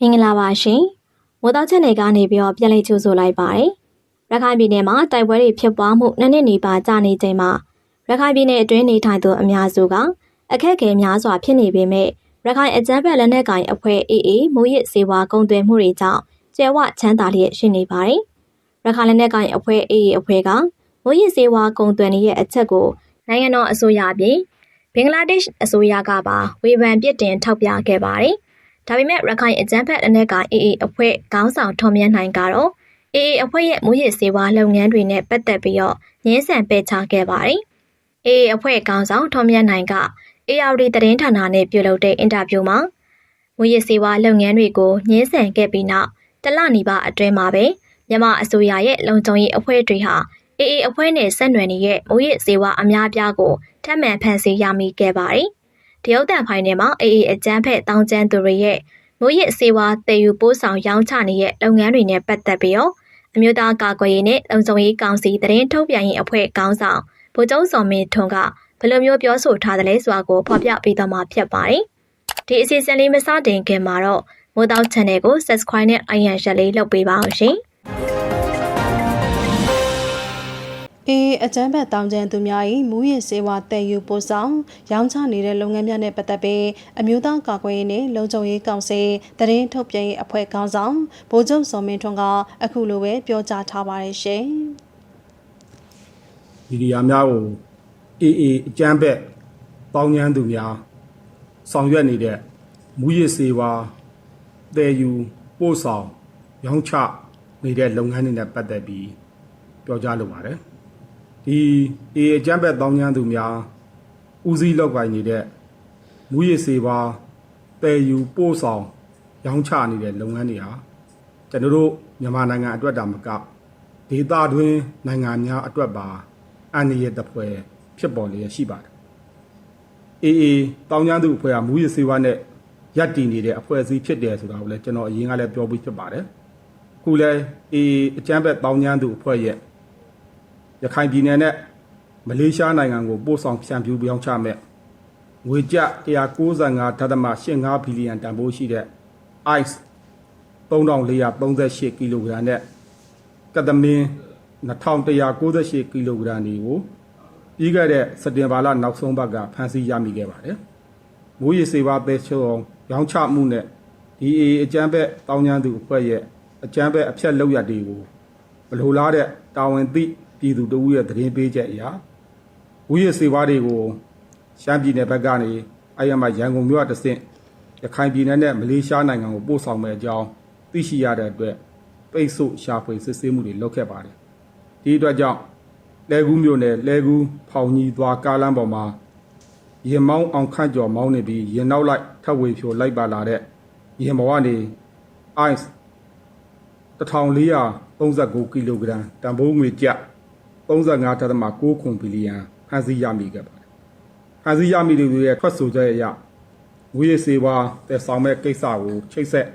မင်္ဂလာပါရှင်။မိုးသားချက်နယ်ကနေပြီးတော့ပြန်လည်ကြိုဆိုလိုက်ပါတယ်။ရခိုင်ပြည်နယ်မှာတိုက်ပွဲတွေဖြစ်ပွားမှုနှစ်နှစ်နီးပါးကြာနေချိန်မှာရခိုင်ပြည်နယ်အတွင်းနေထိုင်သူအများစုကအခက်အခဲများစွာဖြစ်နေပေမဲ့ရခိုင်အကြမ်းဖက်လက်နက်ကိုင်အဖွဲ့အေးအေးမိုးရစ်စေဝါကုန်သွယ်မှုတွေကြောင့်ကျဲဝချမ်းသာလျက်ရှိနေပါတယ်။ရခိုင်လက်နက်ကိုင်အဖွဲ့အေးအေးအဖွဲ့ကမိုးရစ်စေဝါကုန်သွယ်နေတဲ့အချက်ကိုနိုင်ငံတော်အစိုးရပြင်ဘင်္ဂလားဒေ့ရှ်အစိုးရကပါဝေဖန်ပြစ်တင်ထောက်ပြခဲ့ပါတယ်။ ဒါပေမဲ့ရခိုင်အကြမ်းဖက်အနက်ကအေအေအဖွဲ့ခေါင်းဆောင်ထွန်မြတ်နိုင်ကတော့အေအေအဖွဲ့ရဲ့မူရစ်စေဝါလုပ်ငန်းတွေနဲ့ပတ်သက်ပြီးတော့ငင်းဆန်ပယ်ချခဲ့ပါတယ်။အေအေအဖွဲ့ခေါင်းဆောင်ထွန်မြတ်နိုင်ကအေယာဝတီသတင်းဌာနနဲ့ပြုလုပ်တဲ့အင်တာဗျူးမှာမူရစ်စေဝါလုပ်ငန်းတွေကိုငင်းဆန်ခဲ့ပြီးနောက်တလနီပါအတွင်းမှာပဲမြန်မာအစိုးရရဲ့လုံခြုံရေးအဖွဲ့တွေဟာအေအေအဖွဲ့နဲ့ဆက်နွယ်နေတဲ့မူရစ်စေဝါအများပြားကိုထပ်မံဖမ်းဆီးရမိခဲ့ပါတယ်။ တရုတ်တန်ဖိုင်ထဲမှာအေအေအကြမ်းဖက်တောင်းကျမ်းသူတွေရဲ့မိုးရစ်စေဝါတည်ယူပိုးဆောင်ရောင်းချနေတဲ့လုပ်ငန်းတွေနဲ့ပတ်သက်ပြီးတော့အမျိုးသားကာကွယ်ရေးနဲ့လုံခြုံရေးကောင်စီတရင်ထုတ်ပြန်ရေးအဖွဲ့ခေါင်းဆောင်ဗိုလ်ချုပ်စော်မင်းထွန်းကဘယ်လိုမျိုးပြောဆိုထားသလဲဆိုတာကိုဖော်ပြပေးသွားမှာဖြစ်ပါတယ်။ဒီအစီအစဉ်လေးမစတင်ခင်မှာတော့မိုးတောက် channel ကို subscribe နဲ့ iron ရက်လေးလုပ်ပေးပါအောင်ရှင်။ အေးအကြမ်းဖက်တောင်ကျန်သူများ၏မူရစ်စေဝါတည်ယူပို့ဆောင်ရောင်းချနေတဲ့လုပ်ငန်းများနဲ့ပတ်သက်ပြီးအမျိုးသားကာကွယ်ရေးနှင့်လုံခြုံရေးကောင်စီတရင်ထုတ်ပြန်ရေးအဖွဲ့ခေါင်းဆောင်ဗိုလ်ချုပ်စော်မင်းထွန်းကအခုလိုပဲပြောကြားထားပါတယ်ရှင်မီဒီယာများကိုအေးအေးအကြမ်းဖက်ပေါင်းညမ်းသူများဆောင်ရွက်နေတဲ့မူရစ်စေဝါတည်ယူပို့ဆောင်ရောင်းချနေတဲ့လုပ်ငန်းတွေနဲ့ပတ်သက်ပြီးပြောကြားလိုပါတယ် ဒီအေးအကြမ်းဖက်ပေါင်းညမ်းသူများဦးစီးလောက်ကိုင်နေတဲ့မူရစ်စေဝါတည်ယူပို့ဆောင်ရောင်းချနေတဲ့လုပ်ငန်းတွေဟာကျွန်တော်တို့မြန်မာနိုင်ငံအတွက်တာမကဒေသတွင်းနိုင်ငံများအတွက်ပါအန္တရာယ်တစ်ဖွဲ့ဖြစ်ပေါ်လျက်ရှိပါတယ်။အေးအေးတောင်းကျမ်းသူအဖွဲ့ကမူရစ်စေဝါနဲ့ရပ်တည်နေတဲ့အဖွဲ့အစည်းဖြစ်တယ်ဆိုတာကိုလည်းကျွန်တော်အရင်ကလည်းပြောပြီးဖြစ်ပါတယ်။အခုလည်းအေးအေးအကြမ်းဖက်တောင်းကျမ်းသူအဖွဲ့ရဲ့ ရခိုင်ပြည်နယ်နဲ့မလေးရှားနိုင်ငံကိုပို့ဆောင်ဖြန့်ဖြူးပြောင်းချမဲ့ငွေကျ195.85ဘီလီယံတန်ဖိုးရှိတဲ့ ICE 3438ကီလိုဂရမ်နဲ့ကတမင်း2198ကီလိုဂရမ်တွေကိုပြီးခဲ့တဲ့စက်တင်ဘာလနောက်ဆုံးပတ်ကဖမ်းဆီးရမိခဲ့ပါတယ်။မိုးရေစေပါပဲချုံရောင်းချမှုနဲ့ဒီအေအကြမ်းဖက်တောင်းကျမ်းသူအဖွဲ့ရဲ့အကြမ်းဖက်အဖြတ်လောက်ရတွေကိုမလိုလားတဲ့တာဝန်သိ ပြည်သူတဦးရဲ့သတင်းပေးချက်အရဝူရစေပါတွေကိုရှမ်းပြည်နယ်ဘက်ကနေအယမရန်ကုန်မြို့အတဆင့်ရခိုင်ပြည်နယ်နဲ့မလေးရှားနိုင်ငံကိုပို့ဆောင်မဲ့အကြောင်းသိရှိရတဲ့အတွက်ပိတ်ဆို့ရှာဖွေစစ်ဆေးမှုတွေလုပ်ခဲ့ပါတယ်။ဒီအတွက်ကြောင့်လဲကူးမြို့နယ်လဲကူးဖောင်ကြီးသွားကားလမ်းပေါ်မှာရင်မောင်းအောင်ခန့်ကျော်မောင်းနေပြီးရင်နောက်လိုက်ထပ်ဝေဖြိုလိုက်ပါလာတဲ့ရင်ပေါ်ကနေ ice 1439ကီလိုဂရမ်တန်ဖိုးငွေကျပ် 35.69ဘီလီယံဖန်ဆီးရမိခဲ့ပါတယ်။ဖန်ဆီးရမိသူတွေရဲ့ထွက်ဆိုချက်အရငွေရေးစေဝါတည်ဆောင်မဲ့ကိစ္စကိုချိတ်ဆက်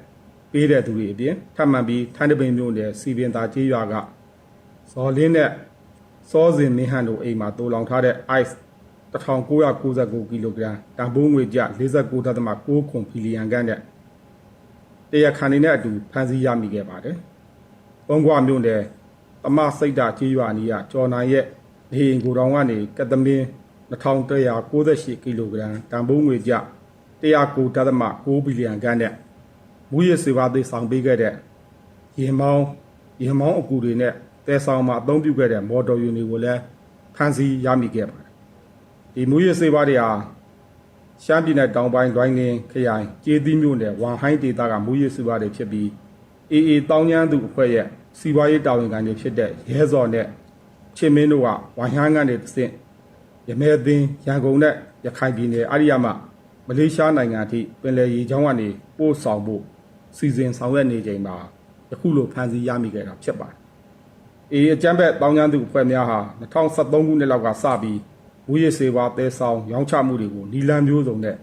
ပေးတဲ့သူတွေအပြင်ထပ်မံပြီးထိုင်းတပင်မြို့နယ်စီပင်သာကျေးရွာကဇော်လင်းနဲ့စောစင်မင်းဟန်တို့အိမ်မှာတူလောင်ထားတဲ့ ice 1999ကီလိုဂရမ်တန်ဖိုးငွေကျ49.69ဘီလီယံကန်းနဲ့တရားခံနေတဲ့အတူဖမ်းဆီးရမိခဲ့ပါတယ်။ဘုံကွာမြို့နယ် တမစိတ်တာကျေးရွာနီးကကျော်နိုင်ရဲ့နေအိမ်ကိုတောင်ကနေကတမင်း2198ကီလိုဂရမ်တန်ဖိုးငွေကျ109.6ဘီလီယံခန့်နဲ့မူရစေဝါသိဆောင်ပေးခဲ့တဲ့ရင်မောင်းရင်မောင်းအကူတွေနဲ့တဲဆောင်မှာအသုံးပြုခဲ့တဲ့မော်တော်ယာဉ်တွေကိုလည်းဖမ်းဆီးရမိခဲ့ပါတယ်။ဒီမူရစေဝါတွေဟာရှမ်းပြည်နယ်တောင်ပိုင်းလွိုင်းလင်းခရိုင်ကျေးသီးမြို့နယ်ဝမ်ဟိုင်းဒေသကမူရစေဝါတွေဖြစ်ပြီးအေအေတောင်းကျမ်းသူအဖွဲ့ရဲ့ စီးပွားရေးတာဝန်ခံတွေဖြစ်တဲ့ရဲစော်နဲ့ချင်းမင်းတို့ကဝိုင်းဟန်းကနေတဆင့်ရမဲသိန်းရန်ကုန်နဲ့ရခိုင်ပြည်နယ်အရိယာမမလေးရှားနိုင်ငံအထိပင်လယ်ရေချောင်းကနေပို့ဆောင်ဖို့စီစဉ်ဆောင်ရွက်နေချိန်မှာယခုလိုဖမ်းဆီးရမိခဲ့တာဖြစ်ပါတယ်။အေအကြမ်းဖက်တောင်းကျမ်းသူအဖွဲ့များဟာ2013ခုနှစ်လောက်ကစပြီးဝူရစေဝါတဲဆောင်ရောင်းချမှုတွေကိုနီလန်မျိုးစုံနဲ့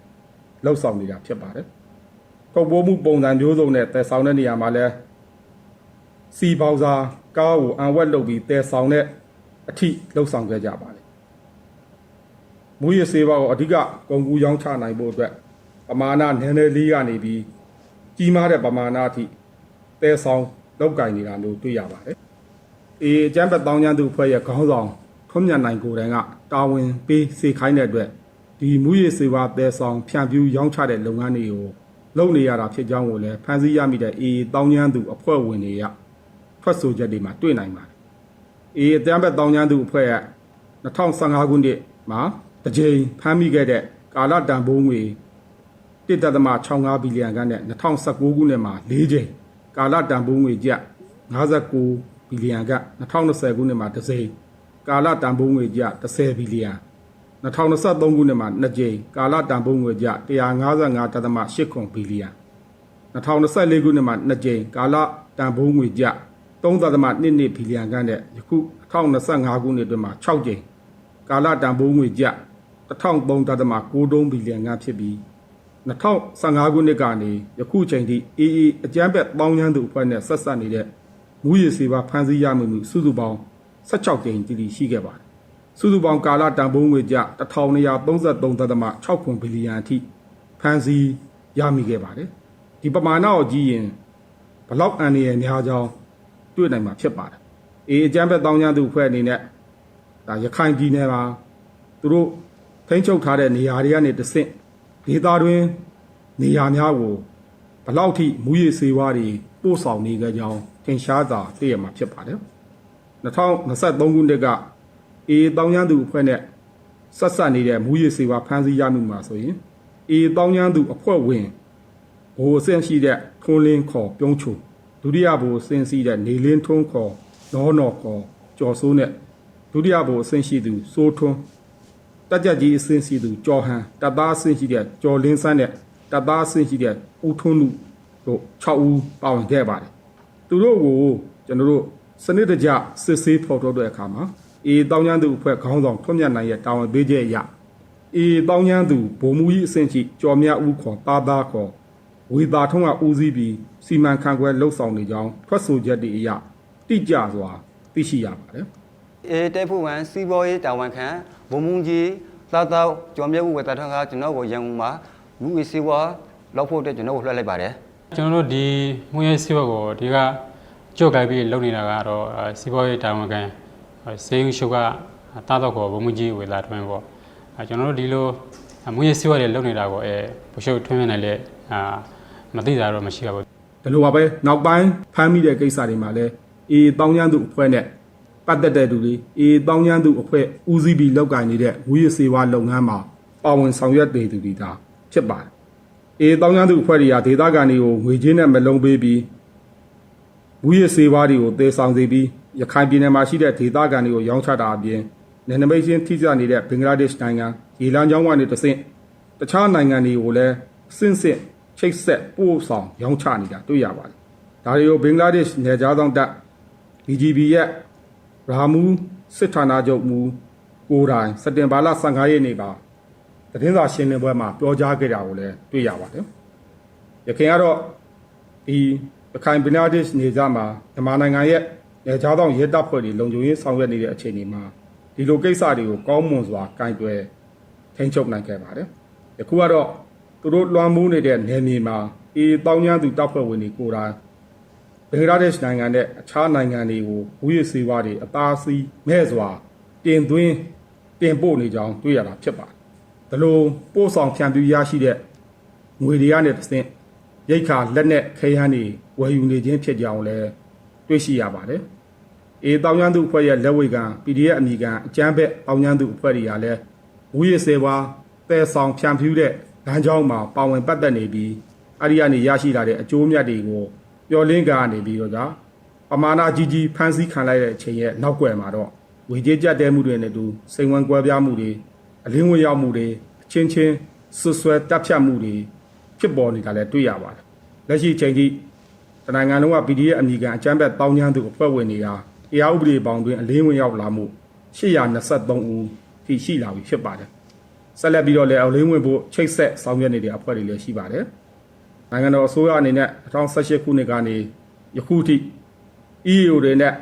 လှုပ်ဆောင်နေတာဖြစ်ပါတယ်။ထုတ်ပိုးမှုပုံစံမျိုးစုံနဲ့တဲဆောင်တဲ့နေရာမှာလည်း စီပေါစာကားကိုအံဝက်လုပ်ပြီးတဲဆောင်တဲ့အထိလှုပ်ဆောင်ခဲ့ကြပါတယ်။မူရစေဝါကိုအဓိကကုန်ကူးရောင်းချနိုင်ဖို့အတွက်ပမာဏနည်းနည်းလေးကနေပြီးကြီးမားတဲ့ပမာဏအထိတဲဆောင်လောက်ကင်နေတာမျိုးတွေ့ရပါတယ်။အေအကျန်းဘက်တောင်းကျမ်းသူအဖွဲ့ရဲ့ခေါင်းဆောင်ထွန်းမြတ်နိုင်ကိုယ်တိုင်ကတာဝန်ပေးစေခိုင်းတဲ့အတွက်ဒီမူရည်စေဝါတဲဆောင်ဖြန့်ဖြူးရောင်းချတဲ့လုပ်ငန်းတွေကိုလုပ်နေရတာဖြစ်ကြောင်းကိုလည်းဖန်ဆီးရမိတဲ့အေတောင်းကျမ်းသူအဖွဲ့ဝင်တွေက ထွက်ဆိုချက်တွေမှာတွေ့နိုင်ပါတယ်။အေးအတမ်းဘက်တောင်းကျမ်းသူအဖွဲ့က2015ခုနှစ်မှာတစ်ကြိမ်ဖမ်းမိခဲ့တဲ့ကာလတန်ဖိုးငွေ1.65ဘီလီယံကနဲ့2019ခုနှစ်မှာ၄ကြိမ်ကာလတန်ဖိုးငွေကျပ်59ဘီလီယံက2020ခုနှစ်မှာတစ်စိမ်ကာလတန်ဖိုးငွေကျပ်10ဘီလီယံ2023ခုနှစ်မှာ2ကြိမ်ကာလတန်ဖိုးငွေကျပ်155.8ခွန်ဘီလီယံ2024ခုနှစ်မှာ2ကြိမ်ကာလတန်ဖိုးငွေကျ 3.22ဘီလီယံခန့်နဲ့ယခု2025ခုနှစ်အတွင်းမှာ6ကြိမ်ကာလတန်ဖိုးငွေကျ1003.93ဘီလီယံခန့်ဖြစ်ပြီး2015ခုနှစ်ကနေယခုချိန်ထိအေးအေးအကြမ်းဖက်ပေါင်းချမ်းသူအဖွဲ့နဲ့ဆက်ဆက်နေတဲ့မူရည်စေပါဖန်ဆီးရမှုမှုစုစုပေါင်း16ကြိမ်တည်တည်ရှိခဲ့ပါတယ်စုစုပေါင်းကာလတန်ဖိုးငွေကျ1233.6ခွန်ဘီလီယံအထိဖန်ဆီးရမိခဲ့ပါတယ်ဒီပမာဏကိုကြည့်ရင်ဘလောက်အန်ရည်များကြောင်း တွေ့နိုင်မှာဖြစ်ပါတယ်။အေးအကြမ်းဖက်တောင်းကျမ်းသူအဖွဲ့အနေနဲ့ဒါရခိုင်ပြည်နယ်မှာသူတို့ထိန်းချုပ်ထားတဲ့နေရာတွေကနေတဆင့်ဒေသတွင်းနေရာများကိုဘလောက်ထိမူရည်စေဝါတွေပို့ဆောင်နေကြကြောင်းထင်ရှားစွာသိရမှာဖြစ်ပါတယ်။2023ခုနှစ်ကအေးတောင်းကျမ်းသူအဖွဲ့နဲ့ဆက်ဆက်နေတဲ့မူရည်စေဝါဖမ်းဆီးရမှုမှာဆိုရင်အေးတောင်းကျမ်းသူအဖွဲ့ဝင်ဘိုးအဆင့်ရှိတဲ့ထွန်းလင်းခေါ်ပြုံးချုံ ဒုတိယဘိုးအဆင့်ရှိတဲ့နေလင်းထွန်းခေါ်နောနော်ခေါ်ကျော်စိုးနဲ့ဒုတိယဘိုးအဆင့်ရှိသူစိုးထွန်းတက်ကြကြီးအဆင့်ရှိသူကျော်ဟန်တပ်သားအဆင့်ရှိတဲ့ကျော်လင်းဆန်းနဲ့တပ်သားအဆင့်ရှိတဲ့ဦးထွန်းလူတို့6ဦးပါဝင်ခဲ့ပါတယ်သူတို့ကိုကျွန်တော်တို့စနစ်တကျစစ်ဆေးဖော်ထုတ်တဲ့အခါမှာအေးတောင်းကျမ်းသူအဖွဲ့ခေါင်းဆောင်ထွန်းမြတ်နိုင်ရဲ့တာဝန်ပေးချက်အရအေးတောင်းကျမ်းသူဗိုလ်မူကြီးအဆင့်ရှိကျော်မြဦးခေါ်တာသားခေါ် ဝေတာထုံးကဦးစီးပြီးစီမံခန့်ခွဲလှုပ်ဆောင်နေကြောင်းထွက်ဆိုချက်တွေအရတိကျစွာသိရှိရပါတယ်အေးတဲဖို့ဝန်စီဘောရေးတာဝန်ခံဘုံမုံကြီးသာသာကျော်မြတ်ဝေတာထံကကျွန်တော်ကိုရန်ကုန်မှာလူအစီဝါလောက်ဖို့အတွက်ကျွန်တော်ကိုလွှတ်လိုက်ပါတယ်ကျွန်တော်တို့ဒီမွေးရေးစီးပွားကိုဒီကကြော့ကြိုက်ပြီးလုပ်နေတာကတော့အဲစီးပွားရေးတာဝန်ခံစေယုံရှုပ်ကတာတော့ကိုဘုံမကြီးဝေလာထွန်းပေါ့အဲကျွန်တော်တို့ဒီလိုမွေးရေးစီးပွားတွေလုပ်နေတာကိုအဲဘုရှုပ်ထွန်းမြနေလဲအာ မသိတာတော့မရှိပါဘူးဒီလိုပါပဲနောက်ပိုင်းဖမ်းမိတဲ့ကိစ္စတွေမှာလည်းအေးတောင်းကျမ်းသူအဖွဲ့နဲ့ပတ်သက်တဲ့သူတွေအေးတောင်းကျမ်းသူအဖွဲ့ဦးစီးပြီးလုပ်ကိုင်နေတဲ့ဝူရစေဝါလုပ်ငန်းမှာပါဝင်ဆောင်ရွက်နေသူတွေဒါဖြစ်ပါတယ်အေးတောင်းကျမ်းသူအဖွဲ့တွေကဒေသခံတွေကိုငွေကြေးနဲ့မလုံးပေးပြီးဝူရစေဝါတွေကိုတည်ဆောင်စေပြီးရခိုင်ပြည်နယ်မှာရှိတဲ့ဒေသခံတွေကိုရောင်းချတာအပြင်နယ်နိမိတ်ချင်းထိစပ်နေတဲ့ဘင်္ဂလားဒေ့ရှ်နိုင်ငံရေလမ်းကြောင်းကနေတဆင့်တခြားနိုင်ငံတွေကိုလည်းစင့်စစ် ချိတ်ဆက်ပို့ဆောင်ရောင်းချနေတာတွေ့ရပါတယ်။ဒါတွေကိုဘင်္ဂလားဒေ့ရှ်နယ်ခြားဆောင်တပ် BGB ရဲ့ရာမူစစ်ဌာနချုပ်မူကိုယ်တိုင်စက်တင်ဘာလ15ရက်နေ့ကသတင်းစာရှင်းလင်းပွဲမှာပြောကြားခဲ့တာကိုလည်းတွေ့ရပါတယ်။ရခိုင်ကတော့ဒီရခိုင်ဗီနာဒစ်နေကြမှာမြန်မာနိုင်ငံရဲ့နေကြားတောင်ရဲတပ်ဖွဲ့တွေလုံခြုံရေးဆောင်ရွက်နေတဲ့အခြေအနေမှာဒီလိုကိစ္စတွေကိုကောင်းမွန်စွာကင်တွယ်ထိန်းချုပ်နိုင်ခဲ့ပါတယ်။ယခုကတော့ သူတို့လွှမ်းမိုးနေတဲ့နယ်မြေမှာအေးတောင်းကျမ်းသူတပ်ဖွဲ့ဝင်တွေကိုယ်တိုင်ဘင်္ဂလားဒေ့ရှ်နိုင်ငံနဲ့အခြားနိုင်ငံတွေကိုဝူရစေဝါတွေအသားစီးမဲ့စွာတင်သွင်းတင်ပို့နေကြောင်းတွေ့ရတာဖြစ်ပါတယ်။ဒါလိုပို့ဆောင်ဖြန့်ဖြူးရရှိတဲ့ငွေတွေကနေတစ်ဆင့်ရိတ်ခါလက်နဲ့ခဲယမ်းတွေဝယ်ယူနေခြင်းဖြစ်ကြောင်းလည်းတွေ့ရှိရပါတယ်။အေးတောင်ကျမ်းသူအဖွဲ့ရဲ့လက်ဝဲကံ PDF အမိကံအကျန်းဘက်တောင်ကျမ်းသူအဖွဲ့တွေကလည်းဝူရစေဝါတဲဆောင်ဖြန့်ဖြူးတဲ့ လမ်းကြောင်းမှာပါဝင်ပတ်သက်နေပြီးအဲ့ဒီကနေရရှိလာတဲ့အကျိုးမြတ်တွေကိုပျော်လင့်ကနေပြီးတော့ကပမာဏကြီးကြီးဖန်ဆီးခံလိုက်တဲ့အချိန်ရဲ့နောက်ွယ်မှာတော့ဝေကြီးကြက်တဲမှုတွေနဲ့တူစိန်ဝင်ကွဲပြားမှုတွေအလင်းဝင်ရောက်မှုတွေအချင်းချင်းဆွဆွဲတပ်ဖြတ်မှုတွေဖြစ်ပေါ်နေတာလည်းတွေ့ရပါတယ်။လက်ရှိချိန်ထိတနိုင်ငံလုံးက PDF အမိခံအကြမ်းဖက်တောင်းကျမ်းသူအဖွဲ့ဝင်တွေကတရားဥပဒေပေါင်းတွင်အလင်းဝင်ရောက်လာမှု823ဦးထိရှိလာပြီဖြစ်ပါတယ်။ ဆက်လက်ပြီးတော့လည်းအလင်းဝင်ဖို့ချိတ်ဆက်ဆောင်ရွက်နေတဲ့အဖွဲ့တွေလည်းရှိပါတယ်။နိုင်ငံတော်အစိုးရအနေနဲ့2018ခုနှစ်ကနေယခုထိ EAO တွေနဲ့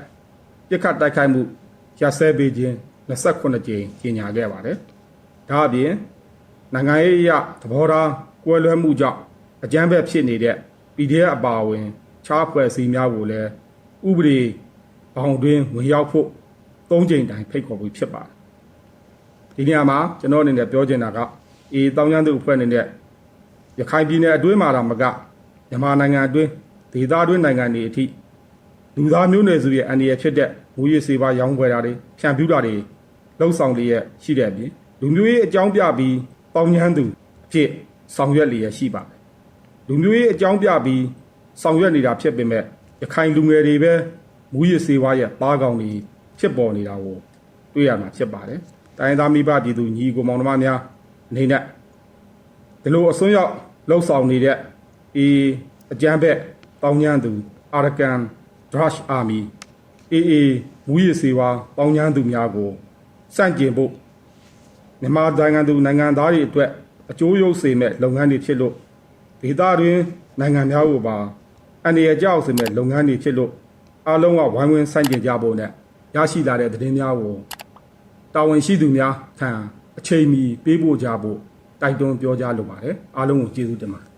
ပြစ်ခတ်တိုက်ခိုက်မှုရစဲပေးခြင်း28ကြိမ်ကြီးညာခဲ့ပါတယ်။ဒါအပြင်နိုင်ငံရေးအရသဘောထားကွဲလွဲမှုကြောင့်အကြမ်းဖက်ဖြစ်နေတဲ့ PDF အပါအဝင်ခြားဖွဲ့စည်းများကိုလည်းဥပဒေဘောင်တွင်ဝင်ရောက်ဖို့သုံးကြိမ်တိုင်ဖိတ်ခေါ်ပြီးဖြစ်ပါတယ် ဒီနေရာမှာကျွန်တော်အနေနဲ့ပြောချင်တာကအေးတောင်ကျန်းသူအဖွဲ့အနေနဲ့ရခိုင်ပြည်နယ်အတွင်းမှာတော့မကမြန်မာနိုင်ငံအတွင်းဒေသအတွင်းနိုင်ငံတွေအထိလူသားမျိုးနွယ်စုရဲ့အန္တရာယ်ဖြစ်တဲ့ငွေရည်စေပါရောင်းခွဲတာတွေဖြန့်ဖြူးတာတွေလှုပ်ဆောင်လျက်ရှိတဲ့အပြင်လူမျိုးရေးအကြောင်းပြပြီးတောင်ကျန်းသူအဖြစ်ဆောင်ရွက်လျက်ရှိပါတယ်လူမျိုးရေးအကြောင်းပြပြီးဆောင်ရွက်နေတာဖြစ်ပေမဲ့ရခိုင်လူငယ်တွေပဲမူရစ်စေဝါရဲ့သားကောင်တွေဖြစ်ပေါ်နေတာကိုတွေ့ရမှာဖြစ်ပါတယ်။ တိုင်းရင်းသားမိဘပြည်သူညီကိုမောင်နှမများအနေနဲ့ဒီလိုအစွန်းရောက်လှုပ်ဆောင်နေတဲ့အေးအကြမ်းဖက်တောင်းညမ်းသူအာရကန်ဒရရှ်အာမီအေးအေးမူရစ်စေဝါတောင်းညမ်းသူများကိုစန့်ကျင်ဖို့မြန်မာနိုင်ငံသူနိုင်ငံသားတွေအတွက်အကျိုးရုပ်စေမဲ့လုပ်ငန်းတွေဖြစ်လို့ဒေသတွင်းနိုင်ငံများကိုပါအနေရကြောက်စေမဲ့လုပ်ငန်းတွေဖြစ်လို့အားလုံးကဝိုင်းဝန်းဆန့်ကျင်ကြဖို့နဲ့ရရှိလာတဲ့သတင်းများကို တာဝန်ရှိသူများထံအချိန်မီပေးပို့ကြဖို့တိုက်တွန်းပြောကြားလိုပါတယ်အားလုံးကိုကျေးဇူးတင်ပါတယ်